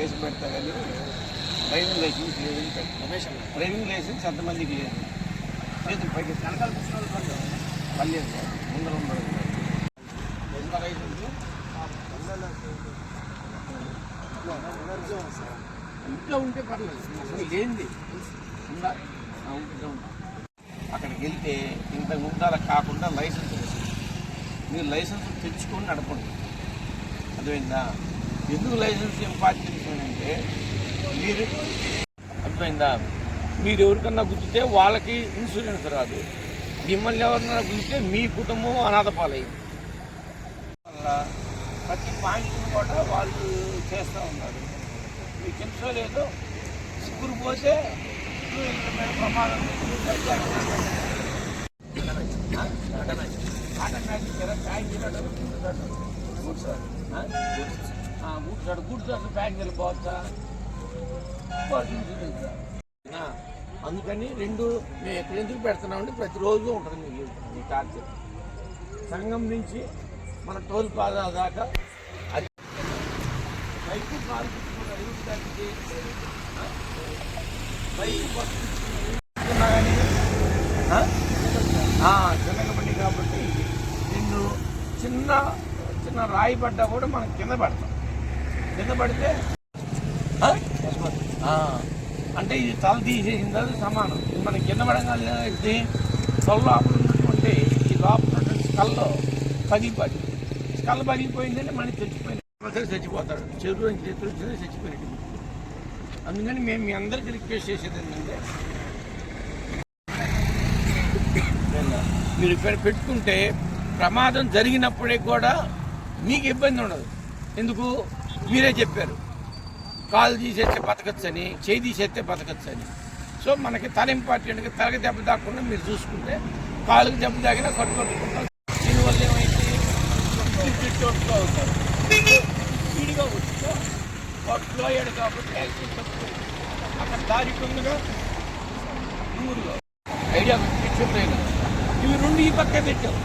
Case పెడతా కానీ driving licence లేదని పెడతా డ్రైవింగ్ లైసెన్స్ ఎంతమందికి లేదు. చేతులు పైకి వెనకాల కూర్చున్న పర్లేదు. ముందర ఉండదు. ఇంట్లో ఉంటే పర్లేదు. అసలు లేనిది ఉందా. అక్కడికి వెళ్తే ఇంత ముందాల కాకుండా లైసెన్స్ మీరు లైసెన్స్ తెచ్చుకొని నడపండి. అర్థమైందా? ఎందుకు లైసెన్స్ ఇంపార్టెన్స్ అంటే మీరు అర్థమైందా? మీరు ఎవరికన్నా గుర్తితే వాళ్ళకి ఇన్సూరెన్స్ రాదు. మిమ్మల్ని ఎవరన్నా గుర్తితే మీ కుటుంబం అనాథ పాలయ్యింది వల్ల ప్రతి పాయింట్ కూడా వాళ్ళు చేస్తూ ఉన్నారు. మీకు తెలుసో లేదో? సిగ్గురు పోతే టూ వీలర్ మీద ప్రమాదం సార్. అసలు ప్యాసింజర్లు పోవచ్చా ఆ, అందుకని రెండు మేము ఎక్కడ ఎందుకు పెడుతున్నామంటే ప్రతిరోజు ఉంటుంది మీకు మీ టార్చర్ సంఘం నుంచి మన టోల్ పాదా దాకా అది బైక్ కారు పెట్టుకున్న బైక్ కాబట్టి రెండు చిన్న చిన్న రాయి పడ్డా కూడా మనం కింద పడతాం. కింద పడితే అంటే ఇది తల తీసేసిన తర్వాత సమానం. ఇది మనం కింద పడగానే ఇది తల లోపల ఉన్నటువంటి ఈ లోపల ఉన్నటువంటి స్కల్లో పగిలిపోయింది. స్కల్ పగిలిపోయిందంటే మనకి చచ్చిపోయింది. చచ్చిపోతాడు. చెరువు నుంచి చేతులు వచ్చినా చచ్చిపోయినట్టు. అందుకని మేము మీ అందరికీ రిక్వెస్ట్ చేసేది ఏంటంటే మీరు ఇక్కడ పెట్టుకుంటే ప్రమాదం జరిగినప్పుడే కూడా మీకు ఇబ్బంది ఉండదు. ఎందుకు? మీరే చెప్పారు. కాలు తీసేస్తే బతకచ్చని చేయి తీసేస్తే బతకచ్చని. సో మనకి తల ఇంపార్టెంట్గా తలకి దెబ్బ తాకుండా మీరు చూసుకుంటే కాలుకి దెబ్బ తాగినా కట్టుకొట్టుకుంటాం దీనివల్ల ఏమైంది? చోట్ల అవుతారు స్పీడ్గా వచ్చిందో స్లో అయ్యాడు కాబట్టి యాక్సిడెంట్ తక్కువ అక్కడ దారి ఉందిగా ఊరులో ఐడియా చెప్పలేదు ఇవి రెండు ఈ పక్క పెట్టాం.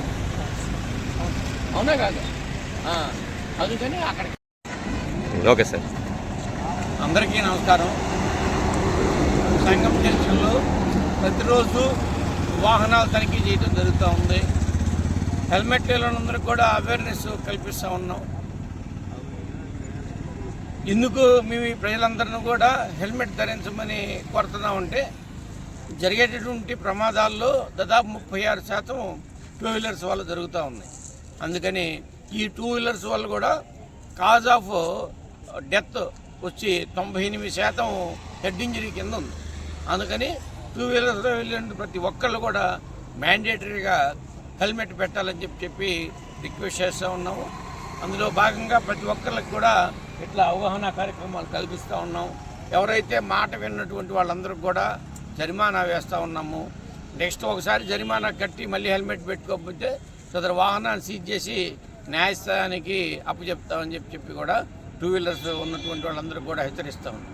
అవునా కాదు? ఆ, అందుకని అక్కడ ఓకే సార్. అందరికీ నమస్కారం. సంఘం జంక్షన్లో ప్రతిరోజు వాహనాలు తనిఖీ చేయడం జరుగుతూ ఉంది. హెల్మెట్ లేనందరికీ కూడా అవేర్నెస్ కల్పిస్తూ ఉన్నాం. ఎందుకు మేము ఈ ప్రజలందరినీ కూడా హెల్మెట్ ధరించమని కోరుతున్నామంటే జరిగేటటువంటి ప్రమాదాల్లో దాదాపు ముప్పై ఆరు శాతం టూ వీలర్స్ వల్ల జరుగుతూ ఉన్నాయి అందుకని ఈ టూ వీలర్స్ వల్ల కూడా కాజ్ ఆఫ్ డెత్ వచ్చి తొంభై ఎనిమిది శాతం హెడ్ ఇంజరీ కింద ఉంది. అందుకని టూ వీలర్లో వెళ్ళిన ప్రతి ఒక్కళ్ళు కూడా మ్యాండేటరీగా హెల్మెట్ పెట్టాలని చెప్పి చెప్పి రిక్వెస్ట్ చేస్తూ ఉన్నాము. అందులో భాగంగా ప్రతి ఒక్కరికి కూడా ఇట్లా అవగాహన కార్యక్రమాలు కల్పిస్తూ ఉన్నాం. ఎవరైతే మాట విన్నటువంటి వాళ్ళందరికీ కూడా జరిమానా వేస్తూ ఉన్నాము. నెక్స్ట్ ఒకసారి జరిమానా కట్టి మళ్ళీ హెల్మెట్ పెట్టుకోకపోతే సదరు వాహనాన్ని సీజ్ చేసి న్యాయస్థానానికి అప్పచెప్తామని చెప్పి చెప్పి కూడా టూ వీలర్స్ ఉన్నటువంటి వాళ్ళందరూ కూడా హెచ్చరిస్తా ఉన్నాం